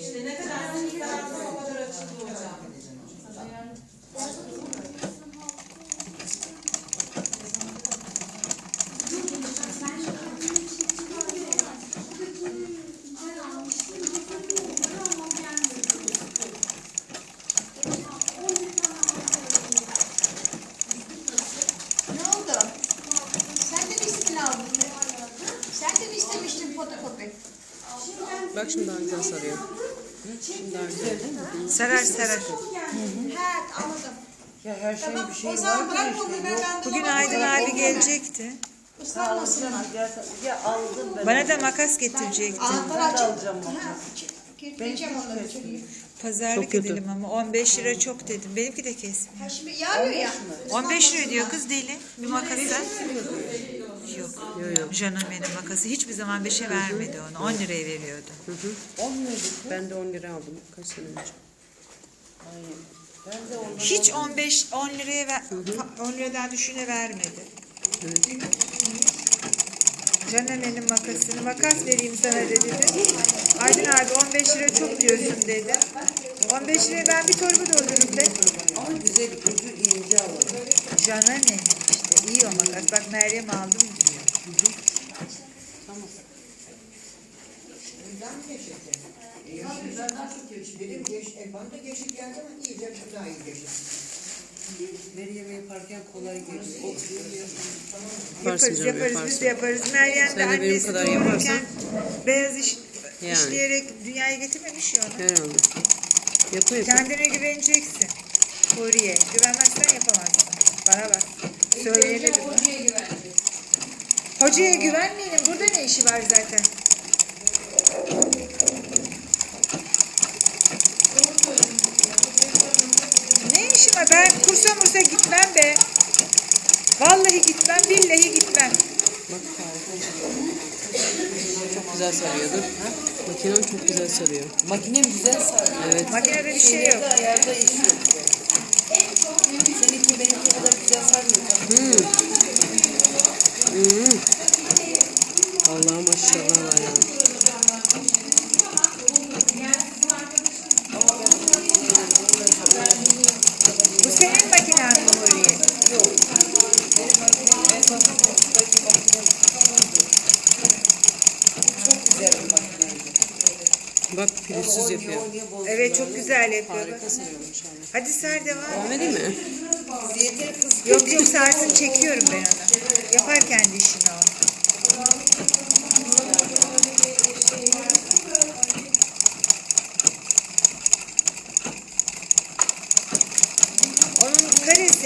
İşte ne kadar sıkıntı o kadar açıldı hocam. Ne oldu? Sen de mi ismini aldın? Sen de mi istemiştin fotokopi? Bak şimdi daha güzel sarıyor. Şimdi daha güzel değil mi? Sarar sarar. He anladım. Ya her şeyin bir şeyi var da işte. Yok. Bugün Aydın abi gelecekti. Islanmasın. Alacağım. Ya, ya aldım ben. Bana da makas getirecekti. Anahtar Ben de alacağım makas. Benimki onları. Pazarlık Çok kötü. edelim ama 15 lira çok dedim. Benimki de kesmiyor. Ha şimdi yağıyor ya. 15 lira diyor kız deli. Bir makası. Yok. Yok makası. Hiçbir zaman 5'e vermedi onu. 10 liraya veriyordu. Hı hı. 10 muydu? Ben de 10 lira aldım kaç sene önce. Aynen. Ben de ondan Hiç 15 10 liraya ver, 10 liradan düşüne vermedi. Evet. Canım benim makasını makas vereyim sana dedi. Aydın abi 15 lira çok diyorsun dedi. 15 liraya ben bir torba doldururum de. Ama güzel ucu ince alalım. Canım benim işte iyi o makas. Bak Meryem aldım diyor. Dedim geç, e, bana da geçip geldi ama iyice daha iyi. Veri yemeği yaparken kolay. Yaparsın Yaparız yaparız biz de yaparız. Meryem Sen de de benim annesi kadar doğururken yaparsan. beyaz iş, Yani. işleyerek dünyaya getirmemiş ya onu. Herhalde. Yapı yapı. Kendine güveneceksin. Huriye. Güvenmezsen yapamazsın. Bana bak. Söyleyelim. Hocaya güvenmeyelim. Burada ne işi var zaten? Ben kursa mursa gitmem be. Vallahi gitmem, billahi gitmem. Bak. Çok güzel sarıyordur. Makinen çok güzel sarıyor. Makinem güzel sarıyor. Evet. Makinede bir şey yok. Ayarda iş yok. Seninki benimki kadar güzel sarmıyor. Hmm. Hmm. Allah'ım maşallah ya. Senin makinen mi Huriye? Çok güzel bir makineydi. Bak pürüzsüz yapıyor. Evet çok güzel yapıyor. Harika. Hadi ser devam. Devam edeyim mi? Yeter kız. Yok yok sarsın çekiyorum ben onu. Yapar kendi işini o.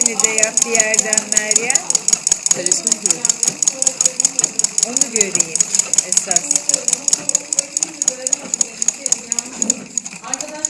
karesini de yap bir yerden Meryem. Karesi mi diyor? Onu göreyim esas.